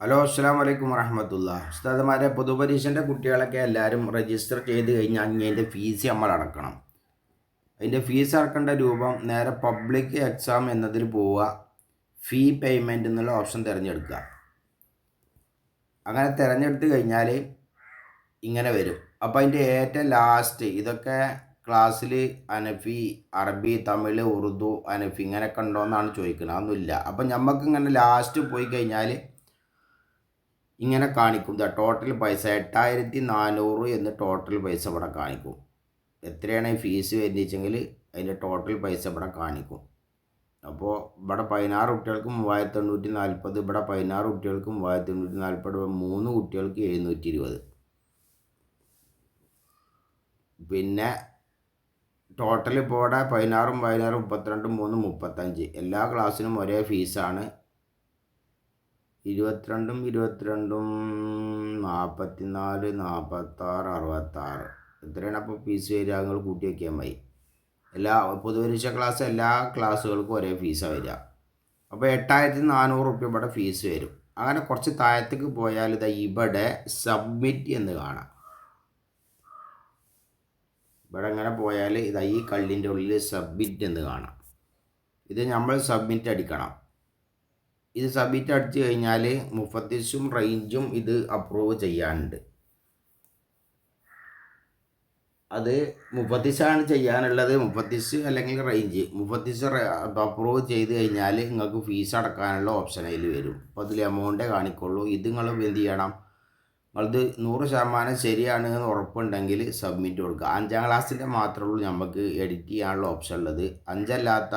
Hello അസ്സാം വലൈക്കും വറഹമത്തുള്ള ഉസ്താദ്മാരെ പൊതുപരീക്ഷന്റെ കുട്ടികളൊക്കെ എല്ലാവരും രജിസ്റ്റർ ചെയ്ത് കഴിഞ്ഞാൽ ഇനി അതിന്റെ ഫീസ് നമ്മൾ അടക്കണം. അതിന്റെ ഫീസ് അടക്കേണ്ട രൂപം നേരെ പബ്ലിക് എക്സാം എന്നതിൽ പോവുക. ഫീ പേയ്മെന്റ് എന്നുള്ള ഓപ്ഷൻ തിരഞ്ഞെടുക്കുക. അങ്ങനെ തിരഞ്ഞെടുത്ത് കഴിഞ്ഞാൽ ഇങ്ങനെ വരും. അപ്പോൾ അതിന്റെ ഏറ്റവും ലാസ്റ്റ് ഇതൊക്കെ ക്ലാസ്സിൽ അനഫി അറബി തമിഴ് ഉറുദു അനഫി ഇങ്ങനെയൊക്കെ ഉണ്ടോ എന്നാണ് ചോദിക്കുന്നത് അതൊന്നുമില്ല. അപ്പം നമുക്ക് ഇങ്ങനെ ലാസ്റ്റ് പോയി കഴിഞ്ഞാൽ ഇങ്ങനെ കാണിക്കും. ദ ടോട്ടൽ പൈസ എട്ടായിരത്തി നാനൂറ് എന്ന് ടോട്ടൽ പൈസ ഇവിടെ കാണിക്കും. എത്രയാണ് ഫീസ് വരുന്നതെങ്കിൽ അതിന്റെ ടോട്ടൽ പൈസ ഇവിടെ കാണിക്കും. അപ്പോൾ ഇവിടെ പതിനാറ് കുട്ടികൾക്ക് മൂവായിരത്തി എണ്ണൂറ്റി നാൽപ്പത് ഇവിടെ പതിനാറ് കുട്ടികൾക്ക് മൂവായിരത്തി എണ്ണൂറ്റി നാൽപ്പത് മൂന്ന് കുട്ടികൾക്ക് എഴുന്നൂറ്റി ഇരുപത് പിന്നെ ടോട്ടൽ ഇപ്പോൾ ഇവിടെ പതിനാറും പതിനാറും മുപ്പത്തിരണ്ടും മൂന്നും മുപ്പത്തഞ്ച്. എല്ലാ ക്ലാസ്സിനും ഒരേ ഫീസാണ് ഇരുപത്തിരണ്ടും ഇരുപത്തിരണ്ടും നാൽപ്പത്തിനാല് നാൽപ്പത്താറ് അറുപത്താറ്. ഇത്രയാണ് അപ്പോൾ ഫീസ് വരിക നിങ്ങൾ കൂട്ടി വയ്ക്കാൻ മതി എല്ലാ പൊതുപരീക്ഷ ക്ലാസ് എല്ലാ ക്ലാസ്സുകൾക്കും ഒരേ ഫീസാണ് വരിക. അപ്പോൾ എട്ടായിരത്തി നാനൂറ് റുപ്യ ഇവിടെ ഫീസ് വരും. അങ്ങനെ കുറച്ച് താഴത്തേക്ക് പോയാൽ ഇതാ ഇവിടെ സബ്മിറ്റ് എന്ന് കാണാം. ഇവിടെ അങ്ങനെ പോയാൽ ഇതാ ഈ കള്ളിന്റെ ഉള്ളിൽ സബ്മിറ്റ് എന്ന് കാണാം. ഇത് നമ്മൾ സബ്മിറ്റ് അടിക്കണം. ഇത് സബ്മിറ്റ് അടിച്ചു കഴിഞ്ഞാൽ മുഫത്തിസും റേഞ്ചും ഇത് അപ്രൂവ് ചെയ്യാനുണ്ട്. അത് മുപ്പത്തിസാണ് ചെയ്യാനുള്ളത്. മുപ്പത്തിസ് അല്ലെങ്കിൽ റേഞ്ച് മുപ്പത്തിസ് അപ്രൂവ് ചെയ്ത് കഴിഞ്ഞാൽ നിങ്ങൾക്ക് ഫീസ് അടക്കാനുള്ള ഓപ്ഷൻ അതിൽ വരും. അപ്പോൾ അതിൽ എമൗണ്ടേ കാണിക്കുള്ളൂ. ഇത് നിങ്ങൾ എന്ത് ചെയ്യണം? നിങ്ങളത് നൂറ് ശതമാനം ശരിയാണ് എന്ന് ഉറപ്പുണ്ടെങ്കിൽ സബ്മിറ്റ് കൊടുക്കുക. അഞ്ചാം ക്ലാസ്സിന്റെ മാത്രമേ ഉള്ളൂ നമുക്ക് എഡിറ്റ് ചെയ്യാനുള്ള ഓപ്ഷൻ ഉള്ളത്. അഞ്ചല്ലാത്ത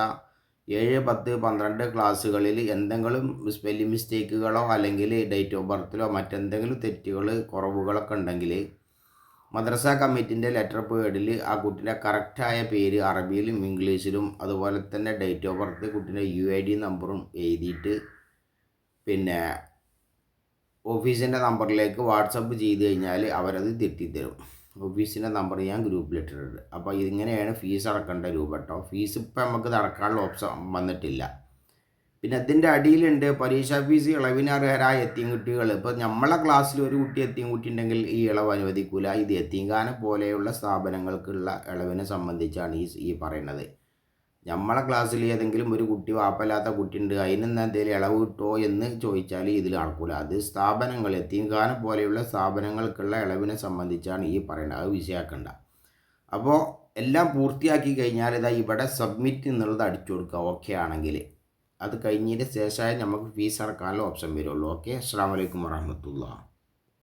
ഏഴ് പത്ത് പന്ത്രണ്ട് ക്ലാസ്സുകളിൽ എന്തെങ്കിലും സ്പെല്ലിംഗ് മിസ്റ്റേക്കുകളോ അല്ലെങ്കിൽ ഡേറ്റ് ഓഫ് ബർത്തിലോ മറ്റെന്തെങ്കിലും തെറ്റുകൾ കുറവുകളൊക്കെ ഉണ്ടെങ്കിൽ മദ്രസ കമ്മിറ്റിന്റെ ലെറ്റർ പേഡിൽ ആ കുട്ടിന്റെ കറക്റ്റായ പേര് അറബിയിലും ഇംഗ്ലീഷിലും അതുപോലെ തന്നെ ഡേറ്റ് ഓഫ് ബർത്ത് കുട്ടീന്റെ യു ഐ ഡി നമ്പറും എഴുതിയിട്ട് പിന്നെ ഓഫീസിന്റെ നമ്പറിലേക്ക് വാട്സപ്പ് ചെയ്ത് കഴിഞ്ഞാൽ അവരത് തെറ്റിത്തരും. ഓഫീസിന്റെ നമ്പർ ഞാൻ ഗ്രൂപ്പിലിട്ടിട്ടുണ്ട് അപ്പോൾ ഇതിങ്ങനെയാണ് ഫീസ് അടക്കേണ്ട രൂപ കേട്ടോ. ഫീസ് ഇപ്പം നമുക്ക് അടക്കാനുള്ള ഓപ്ഷൻ വന്നിട്ടില്ല. പിന്നെ ഇതിന്റെ അടിയിലുണ്ട് പരീക്ഷാ ഫീസ് ഇളവിന് അർഹരായ എത്തിയും കുട്ടികൾ ഇപ്പോൾ നമ്മളെ ക്ലാസ്സിൽ ഒരു കുട്ടി എത്തിയും കുട്ടി ഉണ്ടെങ്കിൽ ഈ ഇളവ് അനുവദിക്കില്ല ഇത് എത്തിങ്കാന പോലെയുള്ള സ്ഥാപനങ്ങൾക്കുള്ള ഇളവിനെ സംബന്ധിച്ചാണ് ഈ ഈ പറയുന്നത്. നമ്മളെ ക്ലാസ്സിൽ ഏതെങ്കിലും ഒരു കുട്ടി വാപ്പല്ലാത്ത കുട്ടിയുണ്ട് അതിനെന്താ എന്തെങ്കിലും ഇളവ് കിട്ടുമോ എന്ന് ചോദിച്ചാൽ ഇതിൽ നടക്കില്ല അത് സ്ഥാപനങ്ങൾ എത്തിക്കാനം പോലെയുള്ള സ്ഥാപനങ്ങൾക്കുള്ള ഇളവിനെ സംബന്ധിച്ചാണ് ഈ പറയുന്നത് അത് വിഷയാക്കണ്ട. അപ്പോൾ എല്ലാം പൂർത്തിയാക്കി കഴിഞ്ഞാൽ ഇതാ ഇവിടെ സബ്മിറ്റ് എന്നുള്ളത് അടിച്ചു കൊടുക്കുക. ഓക്കെ ആണെങ്കിൽ അത് കഴിഞ്ഞതിന് ശേഷമേ നമുക്ക് ഫീസ് അടക്കാനുള്ള ഓപ്ഷൻ വരുള്ളൂ. ഓക്കെ അസ്സാം വലൈക്കും വാഹമത്തുള്ള